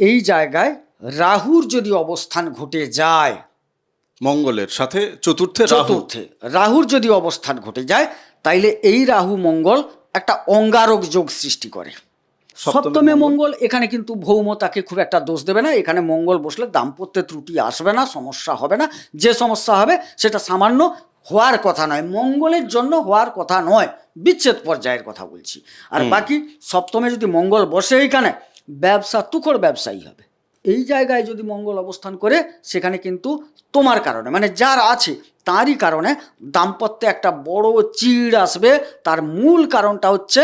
এই জায়গায় রাহুর যদি অবস্থান ঘটে যায় মঙ্গলের সাথে চতুর্থে চতুর্থে রাহুর যদি অবস্থান ঘটে যায় তাইলে এই রাহু মঙ্গল একটা অঙ্গারক যোগ সৃষ্টি করে। সপ্তমে মঙ্গল। মঙ্গল এখানে কিন্তু ভৌমতাকে খুব একটা দোষ দেবে না এখানে মঙ্গল বসলে দাম্পত্যে ত্রুটি আসবে না সমস্যা হবে না যে সমস্যা হবে সেটা সামান্য হওয়ার কথা নয় মঙ্গলের জন্য হওয়ার কথা নয় বিচ্ছেদ পর্যায়ের কথা বলছি। আর বাকি সপ্তমে যদি মঙ্গল বসে এইখানে ব্যবসা তুখর ব্যবসায়ী হবে। এই জায়গায় যদি মঙ্গল অবস্থান করে, সেখানে কিন্তু তোমার কারণে মানে যার আছে, তারই কারণে দাম্পত্যে একটা বড় চিড় আসবে। তার মূল কারণটা হচ্ছে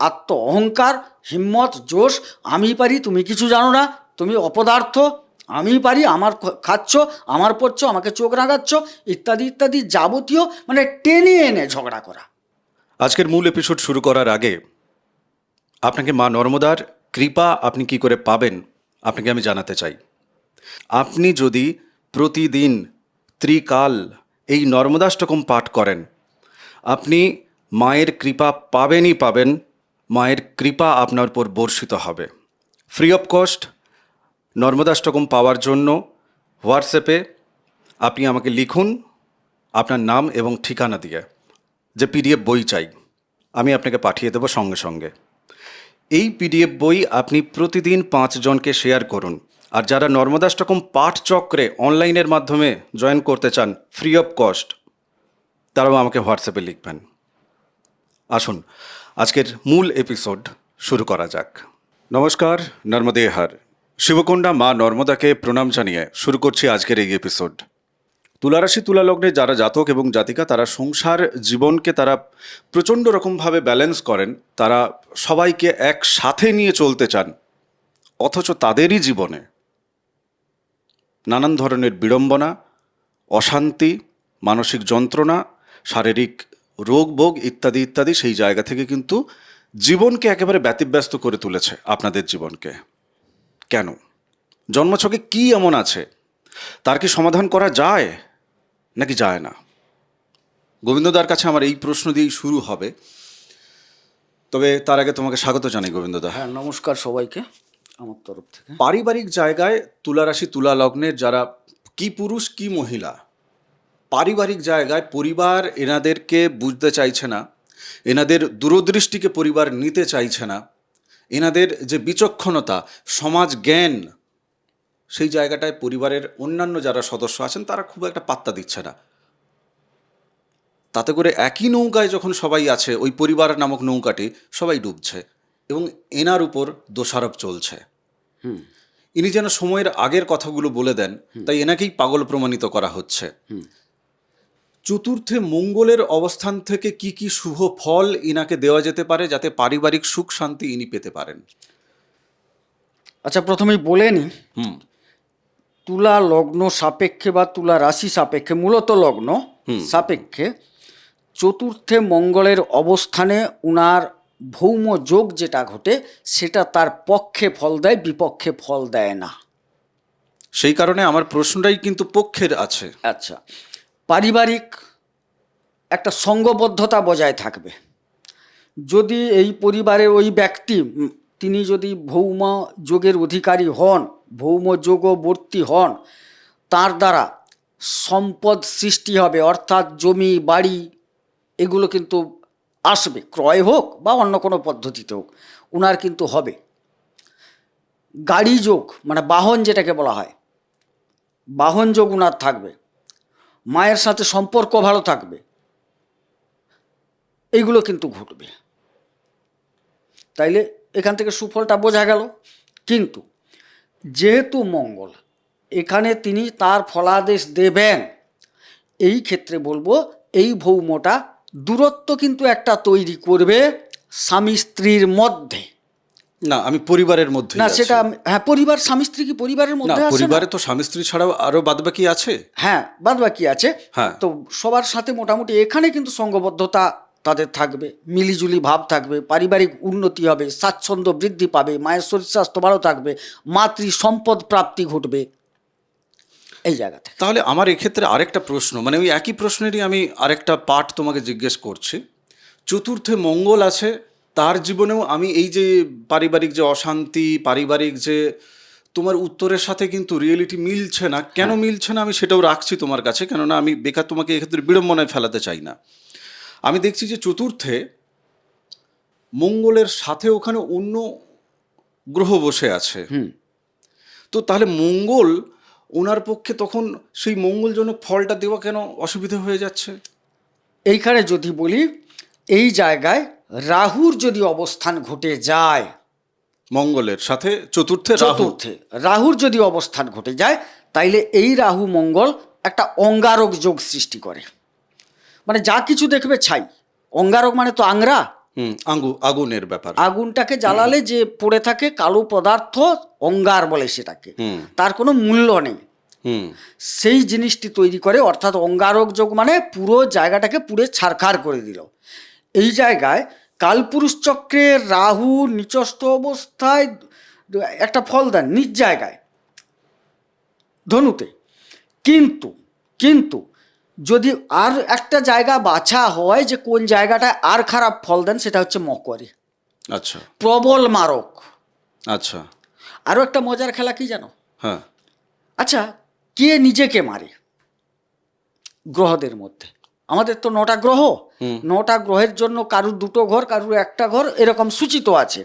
আত্ম অহংকার, হিম্মত, জোশ। আমি পারি, তুমি কিছু জানো না, তুমি অপদার্থ। আমি পারি, আমার খাচ্ছ, আমার পড়ছ, আমাকে চোখ রাঙাচ্ছ, ইত্যাদি ইত্যাদি যাবতীয় মানে টেনে এনে ঝগড়া করা। আজকের মূল এপিসোড শুরু করার আগে, আপনাকে মা নর্মদার কৃপা আপনি কি করে পাবেন, আপনাকে আমি জানাতে চাই। আপনি যদি প্রতিদিন ত্রিকাল এই নর্মদাষ্টকম পাঠ করেন, আপনি মায়ের কৃপা পাবেনই পাবেন, মায়ের কৃপা আপনার উপর বর্ষিত হবে। ফ্রি অফ কস্ট নর্মদাষ্টকম পাওয়ার জন্য হোয়াটসঅ্যাপে আপনি আমাকে লিখুন আপনার নাম এবং ঠিকানা দিয়ে, যে পিডিএফ বই চাই, আমি আপনাকে পাঠিয়ে দেবো সঙ্গে সঙ্গে। এই পিডিএফ বই আপনি প্রতিদিন পাঁচজনকে শেয়ার করুন। আর যারা নর্মদাষ্টকম পাঠ চক্রে অনলাইনের মাধ্যমে জয়েন করতে চান ফ্রি অফ কস্ট তারাও আমাকে হোয়াটসঅ্যাপে লিখবেন। আসুন, আজকের মূল এপিসোড শুরু করা যাক। নমস্কার, নর্মদে হার। শিবকুণ্ডা মা নর্মদাকে প্রণাম জানিয়ে শুরু করছি আজকের এই এপিসোড তুলারাশি তুলা লগ্নে যারা জাতক এবং জাতিকা, তারা সংসার জীবনকে তারা প্রচণ্ড রকমভাবে ব্যালেন্স করেন। তারা সবাইকে একসাথে নিয়ে চলতে চান, অথচ তাদেরই জীবনে নানান ধরনের বিড়ম্বনা, অশান্তি, মানসিক যন্ত্রণা, শারীরিক রোগ ভোগ ইত্যাদি ইত্যাদি সেই জায়গা থেকে কিন্তু জীবনকে একেবারে ব্যতিব্যস্ত করে তুলেছে আপনাদের জীবনকে। কেন? জন্মছকে কি এমন আছে? তার কি সমাধান করা যায়? নাকি যায় না? গোবিন্দদার কাছে আমার এই প্রশ্ন দিয়েই শুরু হবে। তবে তার আগে তোমাকে স্বাগত জানাই গোবিন্দদা। হ্যাঁ নমস্কার সবাইকে আমার তরফ থেকে। পারিবারিক জায়গায় তুলারাশি তুলা লগ্নের যারা কি পুরুষ কি মহিলা পারিবারিক জায়গায় পরিবার এনাদেরকে বুঝতে চাইছে না এনাদের দূরদৃষ্টিকে পরিবার নিতে চাইছে না এনাদের যে বিচক্ষণতা সমাজ জ্ঞান সেই জায়গাটায় পরিবারের অন্যান্য যারা সদস্য আছেন তারা খুব একটা পাত্তা দিচ্ছে না। তাতে করে একই নৌকায় যখন সবাই আছে ওই পরিবার নামক নৌকাটি সবাই ডুবছে এবং এনার উপর দোষারোপ চলছে। হুম। ইনি যেন সময়ের আগের কথাগুলো বলে দেন তাই এনাকেই পাগল প্রমাণিত করা হচ্ছে। চতুর্থে মঙ্গলের অবস্থান থেকে কি কি শুভ ফল ইনাকে দেওয়া যেতে পারে যাতে পারিবারিক সুখ শান্তি ইনি পেতে পারেন? আচ্ছা প্রথমেই বলে নি হুম। তুলা লগ্ন সাপেক্ষে বা তুলা রাশি সাপেক্ষে মূলত লগ্ন সাপেক্ষে চতুর্থে মঙ্গলের অবস্থানে উনার ভৌম যোগ যেটা ঘটে সেটা তার পক্ষে ফল দেয় বিপক্ষে ফল দেয় না। সেই কারণে আমার প্রশ্নটাই কিন্তু পক্ষের আছে। আচ্ছা পারিবারিক একটা সঙ্গবদ্ধতা বজায় থাকবে। যদি এই পরিবারের ওই ব্যক্তি তিনি যদি ভৌম যোগের অধিকারী হন ভৌম যোগবর্তী হন, তার দ্বারা সম্পদ সৃষ্টি হবে, অর্থাৎ জমি, বাড়ি, এগুলো কিন্তু আসবে, ক্রয় হোক বা অন্য কোনো পদ্ধতিতে হোক ওনার কিন্তু হবে। গাড়ি যোগ মানে বাহন যেটাকে বলা হয় বাহন যোগ ওনার থাকবে, মায়ের সাথে সম্পর্ক ভালো থাকবে এইগুলো কিন্তু ঘটবে। তাইলে এখান থেকে সুফলটা বোঝা গেল। কিন্তু যেহেতু মঙ্গল এখানে তিনি তার ফলাদেশ দেবেন। এই ক্ষেত্রে বলব এই ভৌমটা দূরত্ব কিন্তু একটা তৈরি করবে স্বামী স্ত্রীর মধ্যে। না আমি পরিবারের মধ্যে না সেটা হ্যাঁ পরিবার স্বামী স্ত্রী কি পরিবারের মধ্যে আছে? পরিবারে তো স্বামী স্ত্রী ছাড়াও আরও বাদবাকি আছে? হ্যাঁ বাদ বাকি আছে। হ্যাঁ। তো সবার সাথে মোটামুটি এখানে কিন্তু সঙ্গবদ্ধতা তাদের থাকবে মিলিজুলি ভাব থাকবে পারিবারিক উন্নতি হবে স্বাচ্ছন্দ্য বৃদ্ধি পাবে মায়ের শরীর স্বাস্থ্য ভালো থাকবে মাতৃ সম্পদ প্রাপ্তি ঘটবে। এই জায়গা থেকে। তাহলে আমার এক্ষেত্রে আরেকটা প্রশ্ন মানে ওই একই প্রশ্নেরই আমি আরেকটা পার্ট তোমাকে জিজ্ঞেস করছি। চতুর্থে মঙ্গল আছে তার জীবনেও আমি এই যে পারিবারিক যে অশান্তি পারিবারিক যে তোমার উত্তরের সাথে কিন্তু রিয়েলিটি মিলছে না। কেন মিলছে না আমি সেটাও রাখছি তোমার কাছে কেননা আমি বেকার তোমাকে এক্ষেত্রে বিড়ম্বনায় ফেলাতে চাই না। আমি দেখছি যে চতুর্থে মঙ্গলের সাথে ওখানে অন্য গ্রহ বসে আছে। হুম। তো তাহলে মঙ্গল ওনার পক্ষে তখন সেই মঙ্গলজনক ফলটা দেওয়া কেন অসুবিধা হয়ে যাচ্ছে? এইখানে যদি বলি এই জায়গায় রাহুর যদি অবস্থান ঘটে যায় মঙ্গলের সাথে চতুর্থে চতুর্থে রাহুর যদি অবস্থান ঘটে যায় তাইলে এই রাহু মঙ্গল একটা অঙ্গারক যোগ সৃষ্টি করে। মানে যা কিছু দেখবে ছাই। অঙ্গারক মানে তো আংরা। আঙ্গু আগুনের ব্যাপার। আগুনটাকে জ্বালালে যে পড়ে থাকে কালো পদার্থ অঙ্গার বলে সেটাকে। তার কোনো মূল্য নেই। সেই জিনিসটি তৈরি করে অর্থাৎ অঙ্গারক যোগ মানে পুরো জায়গাটাকে পুড়ে ছারখার করে দিল। এই জায়গায় কালপুরুষ চক্রে রাহু নিচস্থ অবস্থায় একটা ফল দেন নিজ জায়গায়। ধনুতে। কিন্তু কিন্তু যদি আর একটা জায়গা বাছা হয় যে কোন জায়গাটায় আর খারাপ ফল দেন সেটা হচ্ছে মকরে। আচ্ছা। প্রবল মারক। আচ্ছা। আরও একটা মজার খেলা কি জানো? হ্যাঁ। আচ্ছা কে নিজেকে মারে গ্রহদের মধ্যে? আমাদের তো নটা গ্রহ। নটা গ্রহের জন্য কারুর দুটো ঘর কারুর একটা ঘর এরকম সূচিত আছে।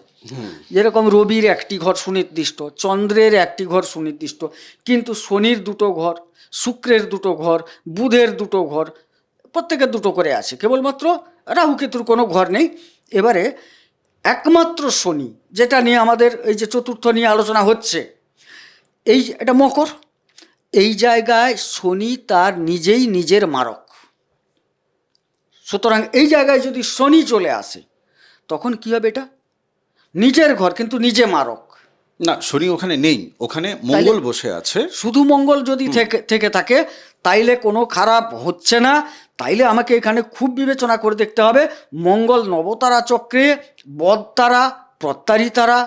যেরকম রবির একটি ঘর সুনির্দিষ্ট চন্দ্রের একটি ঘর সুনির্দিষ্ট কিন্তু শনির দুটো ঘর শুক্রের দুটো ঘর, বুধের দুটো ঘর, প্রত্যেকের দুটো করে আছে। কেবলমাত্র রাহু কেতুর কোনো ঘর নেই। এবারে একমাত্র শনি, যেটা নিয়ে আমাদের এই যে চতুর্থ নিয়ে আলোচনা হচ্ছে, এই এটা মকর। এই জায়গায় শনি তার নিজেই নিজের মারক। সুতরাং এই জায়গায় যদি শনি চলে আসে, তখন কি হবে এটা? নিজের ঘর, কিন্তু নিজে মারক। না শনি ওখানে নেই। ওখানে মঙ্গল বসে আছে। শুধু মঙ্গল যদি থেকে থেকে থাকে তাইলে কোনো খারাপ হচ্ছে না। তাইলে আমাকে এখানে খুব বিবেচনা করে দেখতে হবে। মঙ্গল নবতারা চক্রে বদতারা প্রত্যারী তারা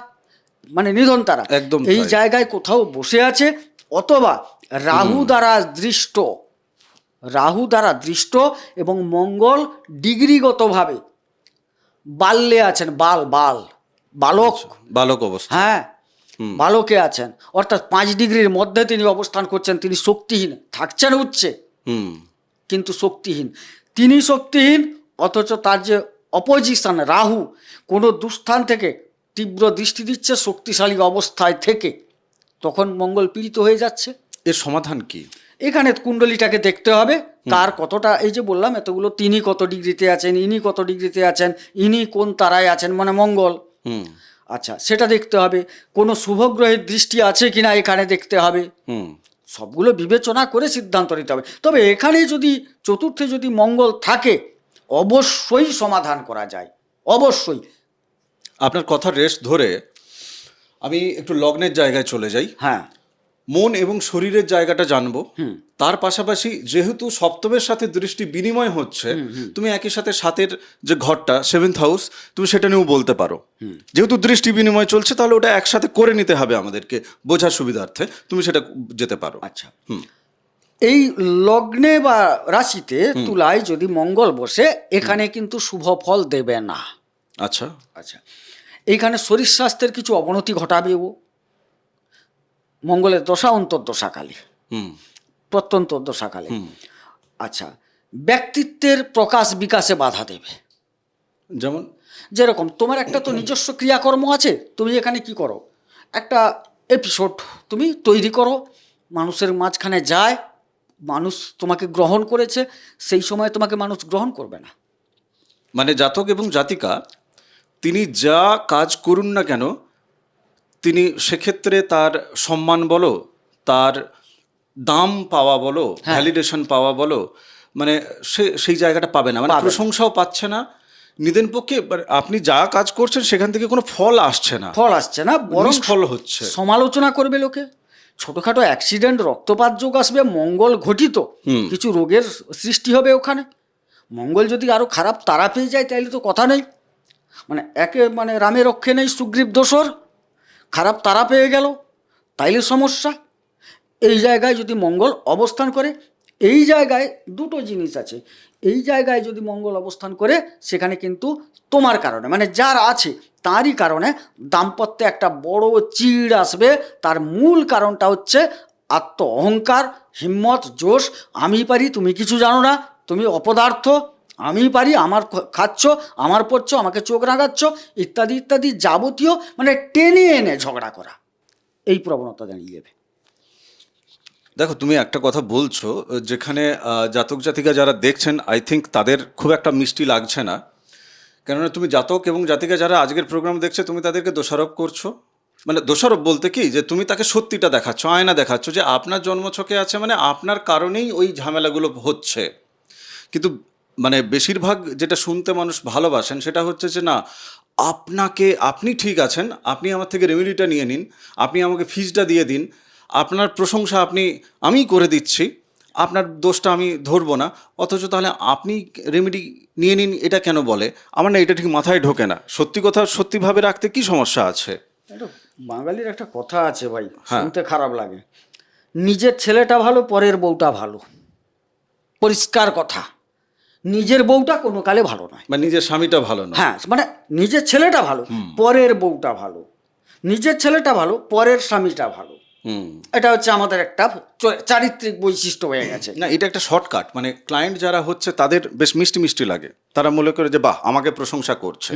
মানে নিধন তারা একদম এই জায়গায় কোথাও বসে আছে। অথবা রাহু দ্বারা দৃষ্ট রাহু দ্বারা দৃষ্ট এবং মঙ্গল ডিগ্রিগতভাবে বাল্যে আছেন বাল বাল বালক। বালক অবস্থা। হ্যাঁ বালকে আছেন। অর্থাৎ পাঁচ ডিগ্রির মধ্যে তিনি অবস্থান করছেন তিনি শক্তিহীন। থাকছেন উচ্চে হুম। কিন্তু শক্তিহীন। তিনি শক্তিহীন অথচ তার যে অপোজিশন রাহু কোনো দুস্থান থেকে তীব্র দৃষ্টি দিচ্ছে শক্তিশালী অবস্থায় থেকে। তখন মঙ্গল পীড়িত হয়ে যাচ্ছে। এর সমাধান কি? এখানে কুণ্ডলিটাকে দেখতে হবে। তার কতটা এই যে বললাম এতগুলো তিনি কত ডিগ্রিতে আছেন ইনি কত ডিগ্রিতে আছেন ইনি কোন তারায় আছেন মানে মঙ্গল। আচ্ছা সেটা দেখতে হবে। কোনো শুভগ্রহের দৃষ্টি আছে কিনা এখানে দেখতে হবে। হুম। সবগুলো বিবেচনা করে সিদ্ধান্ত নিতে হবে। তবে এখানে যদি চতুর্থে যদি মঙ্গল থাকে অবশ্যই সমাধান করা যায়। অবশ্যই। আপনার কথা রেস্ট ধরে আমি একটু লগ্নের জায়গায় চলে যাই। হ্যাঁ। মন এবং শরীরের জায়গাটা জানব। তার পাশাপাশি যেহেতু সপ্তমের সাথে দৃষ্টি বিনিময় হচ্ছে তুমি একই সাথে সাতের যে ঘরটা সেভেন্থ হাউস তুমি সেটা নিয়েও বলতে পারো। যেহেতু দৃষ্টি বিনিময় চলছে তাহলে ওটা একসাথে করে নিতে হবে আমাদেরকে বোঝার সুবিধার্থে তুমি সেটা যেতে পারো। আচ্ছা। এই লগ্নে বা রাশিতে তুলায় যদি মঙ্গল বসে এখানে কিন্তু শুভ ফল দেবে না। আচ্ছা। আচ্ছা। এইখানে শরীর স্বাস্থ্যের কিছু অবনতি ঘটাবে ও মঙ্গলের দশা অন্তর্দশাকালে। হুম। প্রত্যন্ত দশাকালে আচ্ছা ব্যক্তিত্বের প্রকাশ বিকাশে বাধা দেবে। যেমন? যেরকম তোমার একটা তো নিজস্ব ক্রিয়াকর্ম আছে তুমি এখানে কি করো? একটা এপিসোড তুমি তৈরি করো মানুষের মাঝখানে যায় মানুষ তোমাকে গ্রহণ করেছে সেই সময় তোমাকে মানুষ গ্রহণ করবে না। মানে জাতক এবং জাতিকা তিনি যা কাজ করুন না কেন তিনি সেক্ষেত্রে তার সম্মান বলো তার দাম পাওয়া বলো। ভ্যালিডেশন পাওয়া বলো মানে সে সেই জায়গাটা পাবে না। মানে প্রশংসাও পাচ্ছে না। নিদেন পক্ষে আপনি যা কাজ করছেন সেখান থেকে কোনো ফল আসছে না। ফল আসছে না বরং ফল হচ্ছে। সমালোচনা করবে লোকে। ছোটোখাটো অ্যাক্সিডেন্ট রক্তপাত যোগ আসবে মঙ্গল ঘটিত কিছু রোগের সৃষ্টি হবে ওখানে। মঙ্গল যদি আরও খারাপ তারা পেয়ে যায় তাইলে তো কথা নেই। মানে একে মানে রামে রক্ষে নেই সুগ্রীব দোসর খারাপ তারা পেয়ে গেল, তাইলে সমস্যা। এই জায়গায় যদি মঙ্গল অবস্থান করে, এই জায়গায় দুটো জিনিস আছে। এই জায়গায় যদি মঙ্গল অবস্থান করে, সেখানে কিন্তু তোমার কারণে মানে যার আছে, তারই কারণে দাম্পত্যে একটা বড় চিড় আসবে। তার মূল কারণটা হচ্ছে আত্ম অহংকার হিম্মত, জোশ। আমি পারি, তুমি কিছু জানো না, তুমি অপদার্থ। আমি পারি, আমার খাচ্ছ, আমার পড়ছ, আমাকে চোখ রাঙাচ্ছ, ইত্যাদি ইত্যাদি যাবতীয় মানে টেনে এনে ঝগড়া করা। এই প্রবণতা দাঁড়িয়ে যাবে দেখো, তুমি একটা কথা বলছো, যেখানে জাতক জাতিকা যারা দেখছেন আই থিঙ্ক তাদের খুব একটা মিষ্টি লাগছে না। কেননা তুমি জাতক এবং জাতিকা যারা আজকের প্রোগ্রাম দেখছে, তুমি তাদেরকে দোষারোপ করছ। মানে দোষারোপ বলতে কি, যে তুমি তাকে সত্যিটা দেখাচ্ছ, আয়না দেখাচ্ছ, যে আপনার জন্মছকে আছে মানে আপনার কারণেই ওই ঝামেলাগুলো হচ্ছে। কিন্তু মানে বেশিরভাগ যেটা শুনতে মানুষ ভালোবাসেন সেটা হচ্ছে যে না আপনাকে আপনি ঠিক আছেন আপনি আমার থেকে রেমেডিটা নিয়ে নিন আপনি আমাকে ফিজটা দিয়ে দিন আপনার প্রশংসা আপনি আমিই করে দিচ্ছি আপনার দোষটা আমি ধরবো না অথচ তাহলে আপনি রেমেডি নিয়ে নিন এটা কেন বলে? আমার না এটা ঠিক মাথায় ঢোকে না। সত্যি কথা সত্যিভাবে রাখতে কি সমস্যা আছে? বাঙালির একটা কথা আছে ভাই হ্যাঁ। শুনতে খারাপ লাগে। নিজের ছেলেটা ভালো পরের বউটা ভালো। পরিষ্কার কথা। নিজের বউটা কোনো কালে ভালো নয়। বা নিজের স্বামীটা ভালো না হ্যাঁ মানে নিজের ছেলেটা ভালো পরের বউটা ভালো। নিজের ছেলেটা ভালো পরের স্বামীটা ভালো। এটা হচ্ছে আমাদের একটা চারিত্রিক বৈশিষ্ট্য হয়ে গেছে। না এটা একটা শর্টকাট। মানে ক্লায়েন্ট যারা হচ্ছে তাদের বেশ মিষ্টি মিষ্টি লাগে। তারা মনে করে যে বাহ আমাকে প্রশংসা করছে।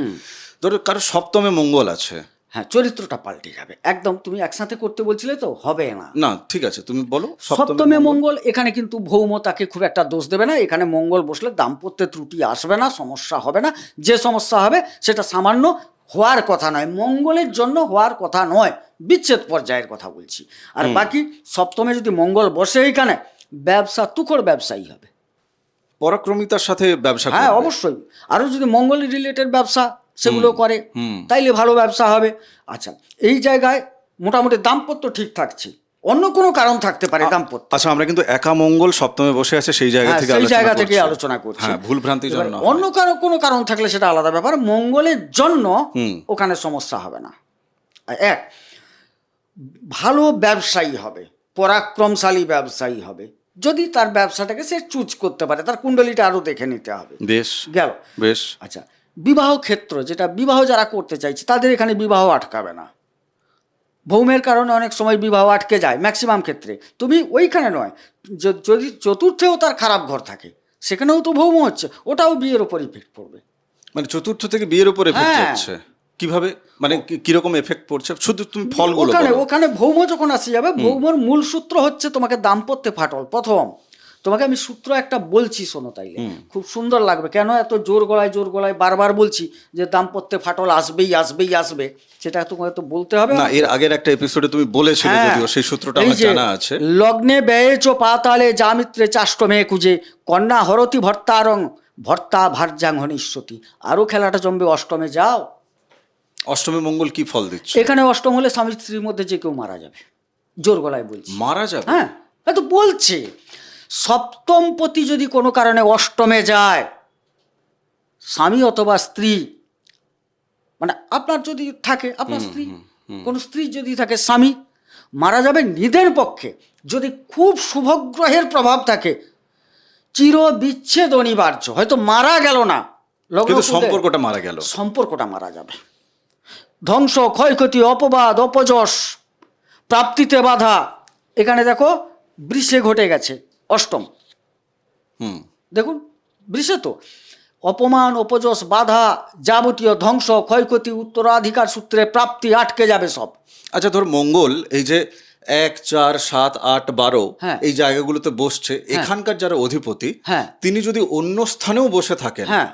ধরো কারও সপ্তমে মঙ্গল আছে। হ্যাঁ চরিত্রটা পাল্টে যাবে। একদম তুমি একসাথে করতে বলছিলে তো হবে না। না ঠিক আছে তুমি বলো সপ্তমে মঙ্গল। এখানে কিন্তু ভৌম তাকে খুব একটা দোষ দেবে না। এখানে মঙ্গল বসলে দাম্পত্যে ত্রুটি আসবে না সমস্যা হবে না। যে সমস্যা হবে সেটা সামান্য হওয়ার কথা নয়। মঙ্গলের জন্য হওয়ার কথা নয়। বিচ্ছেদ পর্যায়ের কথা বলছি। আর বাকি সপ্তমে যদি মঙ্গল বসে এইখানে ব্যবসা তুখর ব্যবসায়ী হবে। পরাক্রমিতার সাথে ব্যবসা হ্যাঁ অবশ্যই। আরও যদি মঙ্গল রিলেটেড ব্যবসা সেগুলো করে তাইলে ভালো ব্যবসা হবে। আচ্ছা এই জায়গায় মোটামুটি দাম্পত্য ঠিক থাকছে। অন্য কোনো কারণ থাকতে পারে দাম্পত্য। আচ্ছা আমরা কিন্তু একা মঙ্গল সপ্তমে বসে আছে সেই জায়গা হ্যাঁ, থেকে সেই আলোচনা জায়গা থেকে আলোচনা করছি। হ্যাঁ ভুল ভ্রান্তি জন্য। অন্য কারও কোনো কারণ থাকলে সেটা আলাদা ব্যাপার। মঙ্গলের জন্য ওখানে সমস্যা হবে না। এক ভালো ব্যবসায়ী হবে পরাক্রমশালী ব্যবসায়ী হবে। যদি তার ব্যবসাটাকে সে চুজ করতে পারে তার কুণ্ডলিটা আরও দেখে নিতে হবে। বেশ। গেল। বেশ। আচ্ছা বিবাহ ক্ষেত্র যেটা বিবাহ যারা করতে চাইছে তাদের এখানে বিবাহ আটকাবে না। ভৌমের কারণে অনেক সময় বিবাহ আটকে যায় ম্যাক্সিমাম ক্ষেত্রে। তুমি ওইখানে নয় যদি চতুর্থেও তার খারাপ ঘর থাকে সেখানেও তো ভৌম হচ্ছে ওটাও বিয়ের ওপর ইফেক্ট পড়বে। মানে চতুর্থ থেকে বিয়ের উপর এফেক্ট হ্যাঁ। কীভাবে? মানে কীরকম এফেক্ট পড়ছে? শুধু তুমি ফলগুলো ওখানে। ওখানে ভৌম যখন আসে যাবে ভৌমর মূল সূত্র হচ্ছে তোমাকে দাম্পত্যে ফাটল প্রথম। তোমাকে আমি সূত্র একটা বলছি শোনো তাইলে। খুব সুন্দর লাগবে। কেন এত জোর গলায় জোর গলায় বারবার বলছি যে দাম্পত্যে ফাটল আসবেই আসবেই আসবে। সেটা তোমাকে তো বলতে হবে। না এর আগের একটা এপিসোডে তুমি বলেছিলে হ্যাঁ। যদিও সেই সূত্রটা আমার জানা আছে। লগ্নে ব্যয়ে চ পাতালে জামিত্রে চাষ্টমে কুজে কন্যা হরতি ভর্তারং ভর্তা ভার্যাং হনিশ্বতী আরও খেলাটা জমবে অষ্টমে যাও। অষ্টমী মঙ্গল কি ফল দিচ্ছে? এখানে অষ্টম হলে স্বামী স্ত্রীর মধ্যে যে কেউ মারা যাবে। জোর গলায় বলছি। মারা যাবে? হ্যাঁ এ তো বলছে। সপ্তম পতি যদি কোনো কারণে অষ্টমে যায় স্বামী অথবা স্ত্রী মানে আপনার যদি থাকে আপনার স্ত্রী কোন স্ত্রী যদি থাকে স্বামী মারা যাবে নিদের পক্ষে। যদি খুব শুভগ্রহের প্রভাব থাকে চির বিচ্ছেদ অনিবার্য। হয়তো মারা গেল না। সম্পর্কটা মারা গেল। সম্পর্কটা মারা যাবে। ধ্বংস ক্ষয়ক্ষতি অপবাদ অপযশ প্রাপ্তিতে বাধা। এখানে দেখো বৃষে ঘটে গেছে। অষ্টম হুম দেখুন বৃষে তো অপমান অপযশ বাধা যাবতীয় ধ্বংস ক্ষয়ক্ষতি উত্তরাধিকার সূত্রে প্রাপ্তি আটকে যাবে সব আচ্ছা ধর মঙ্গল এই যে এক চার সাত আট বারো হ্যাঁ। এই জায়গাগুলোতে বসছে এখানকার যারা অধিপতি হ্যাঁ। তিনি যদি অন্য স্থানেও বসে থাকেন হ্যাঁ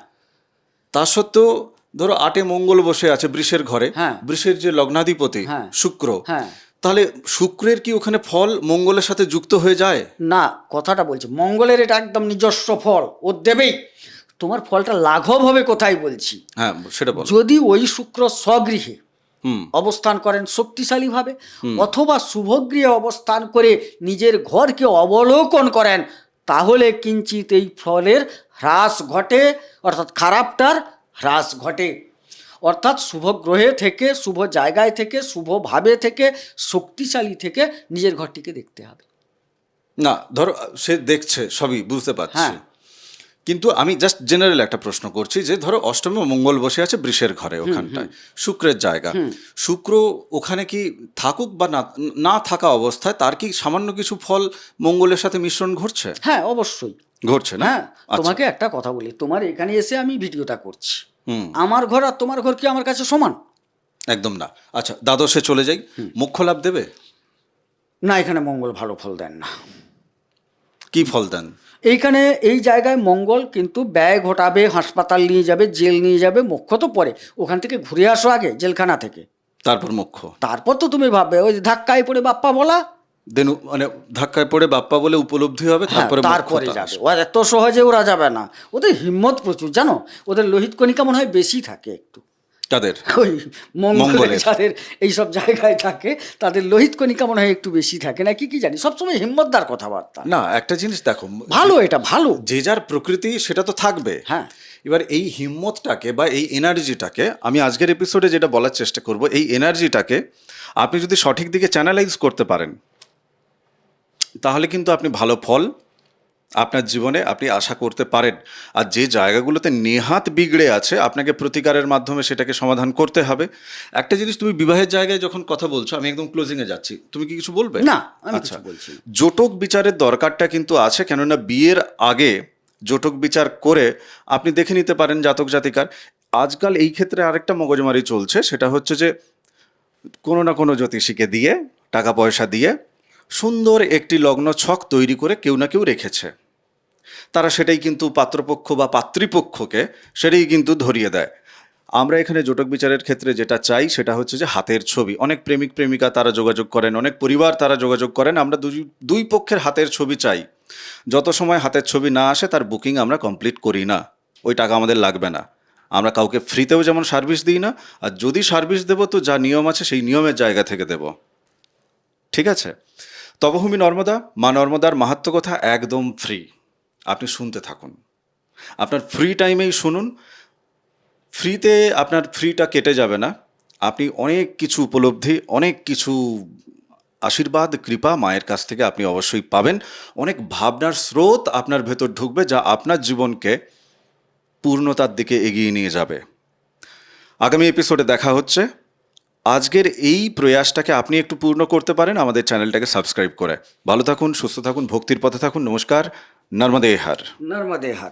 তা সত্ত্বেও ধরো আটে মঙ্গল বসে আছে বৃষের ঘরে হ্যাঁ। বৃষের যে লগ্নাধিপতি হ্যাঁ। শুক্র হ্যাঁ তাহলে শুক্রের কি ওখানে ফল মঙ্গলের সাথে যুক্ত হয়ে যায়? না কথাটা বলছি মঙ্গলের এটা একদম নিজস্ব ফল ও দেবেই। তোমার ফলটা লাঘব হবে কোথায় বলছি? হ্যাঁ সেটা বল। যদি ওই শুক্র স্বগৃহে অবস্থান করেন শক্তিশালীভাবে অথবা শুভগৃহে অবস্থান করে নিজের ঘরকে অবলোকন করেন তাহলে কিঞ্চিত এই ফলের হ্রাস ঘটে অর্থাৎ খারাপটার হ্রাস ঘটে। অর্থাৎ শুভ গ্রহে থেকে শুভ জায়গায় থেকে শুভভাবে থেকে শক্তিশালী থেকে নিজের ঘরটিকে দেখতে হবে। না ধরো সে দেখছে সবই বুঝতে পারছি। হ্যাঁ। কিন্তু আমি জাস্ট জেনারেল একটা প্রশ্ন করছি যে ধরো অষ্টমী মঙ্গল বসে আছে বৃষের ঘরে ওখানটায় শুক্রের জায়গা। শুক্র ওখানে কি থাকুক বা না না থাকা অবস্থায় তার কি সামান্য কিছু ফল মঙ্গলের সাথে মিশ্রণ ঘটছে? হ্যাঁ অবশ্যই। ঘটছে না? হ্যাঁ আচ্ছা। তোমাকে একটা কথা বলি। তোমার এখানে এসে আমি ভিডিওটা করছি। আমার ঘর আর তোমার ঘর কি আমার কাছে সমান? একদম না। আচ্ছা দ্বাদশে চলে যাই। মুখ্য লাভ দেবে? না এখানে মঙ্গল ভালো ফল দেন না। কি ফল দেন? এইখানে এই জায়গায় মঙ্গল কিন্তু ব্যয় ঘটাবে হাসপাতাল নিয়ে যাবে জেল নিয়ে যাবে মোক্ষ তো পরে। ওখান থেকে ঘুরে আসো আগে জেলখানা থেকে। তারপর মুখ্য। তারপর তো তুমি ভাববে ওই ধাক্কায় পড়ে বাপ্পা বলা। দেন মানে ধাক্কায় পড়ে বাপ্পা বলে উপলব্ধি হবে হ্যাঁ, তারপরে তারপরে যাবে। আসবে। ও এত সহজে ওরা যাবে না। ওদের হিম্মত প্রচুর। জানো ওদের লোহিত কণিকা মনে হয় বেশি থাকে একটু। তাদের? ওই মঙ্গলে। যাদের এইসব জায়গায় থাকে তাদের লোহিত কণিকা মনে হয় একটু বেশি থাকে। না কি কি জানি সবসময় হিম্মতদার কথাবার্তা। না একটা জিনিস দেখো ভালো এটা ভালো। যে যার প্রকৃতি সেটা তো থাকবে। হ্যাঁ। এবার এই হিম্মতটাকে বা এই এনার্জিটাকে আমি আজকের এপিসোডে যেটা বলার চেষ্টা করব এই এনার্জিটাকে আপনি যদি সঠিক দিকে চ্যানেলাইজ করতে পারেন তাহলে কিন্তু আপনি ভালো ফল আপনার জীবনে আপনি আশা করতে পারেন। আর যে জায়গাগুলোতে নেহাত বিগড়ে আছে আপনাকে প্রতিকারের মাধ্যমে সেটাকে সমাধান করতে হবে। একটা জিনিস তুমি বিবাহের জায়গায় যখন কথা বলছো আমি একদম ক্লোজিংয়ে যাচ্ছি। তুমি কি কিছু বলবে? না আচ্ছা। বলছি জোটক বিচারের দরকারটা কিন্তু আছে কেননা বিয়ের আগে জোটক বিচার করে আপনি দেখে নিতে পারেন জাতক জাতিকার। আজকাল এই ক্ষেত্রে আরেকটা মগজমারি চলছে সেটা হচ্ছে যে কোনো না কোনো জ্যোতিষীকে দিয়ে টাকা পয়সা দিয়ে সুন্দর একটি লগ্ন ছক তৈরি করে কেউ না কেউ রেখেছে। তারা সেটাই কিন্তু পাত্রপক্ষ বা পাত্রীপক্ষকে সেটাই কিন্তু ধরিয়ে দেয়। আমরা এখানে জোটক বিচারের ক্ষেত্রে যেটা চাই সেটা হচ্ছে যে হাতের ছবি। অনেক প্রেমিক, প্রেমিকা তারা যোগাযোগ করেন, অনেক পরিবার তারা যোগাযোগ করেন। আমরা দুই দুই পক্ষের হাতের ছবি চাই। যত সময় হাতের ছবি না আসে তার বুকিং আমরা কমপ্লিট করি না। ওই টাকা আমাদের লাগবে না। আমরা কাউকে ফ্রিতেও যেমন সার্ভিস দিই না, আর যদি সার্ভিস দেবো তো যা নিয়ম আছে সেই নিয়মের জায়গা থেকে দেব। ঠিক আছে? তবভূমি নর্মদা, মা নর্মদার মাহাত্ম কথা একদম ফ্রি আপনি শুনতে থাকুন। আপনার ফ্রি টাইমেই শুনুন। ফ্রিতে আপনার ফ্রিটা কেটে যাবে না। আপনি অনেক কিছু উপলব্ধি, অনেক কিছু আশীর্বাদ, কৃপা মায়ের কাছ থেকে আপনি অবশ্যই পাবেন। অনেক ভাবনার স্রোত আপনার ভেতর ঢুকবে যা আপনার জীবনকে পূর্ণতার দিকে এগিয়ে নিয়ে যাবে। আগামী এপিসোডে দেখা হচ্ছে। আজকের এই প্রয়াসটাকে আপনি একটু পূর্ণ করতে পারেন, আমাদের চ্যানেলটাকে সাবস্ক্রাইব করে। ভালো থাকুন, সুস্থ থাকুন, ভক্তির পথে থাকুন। নমস্কার, নর্মদে হার। নর্মদে হার।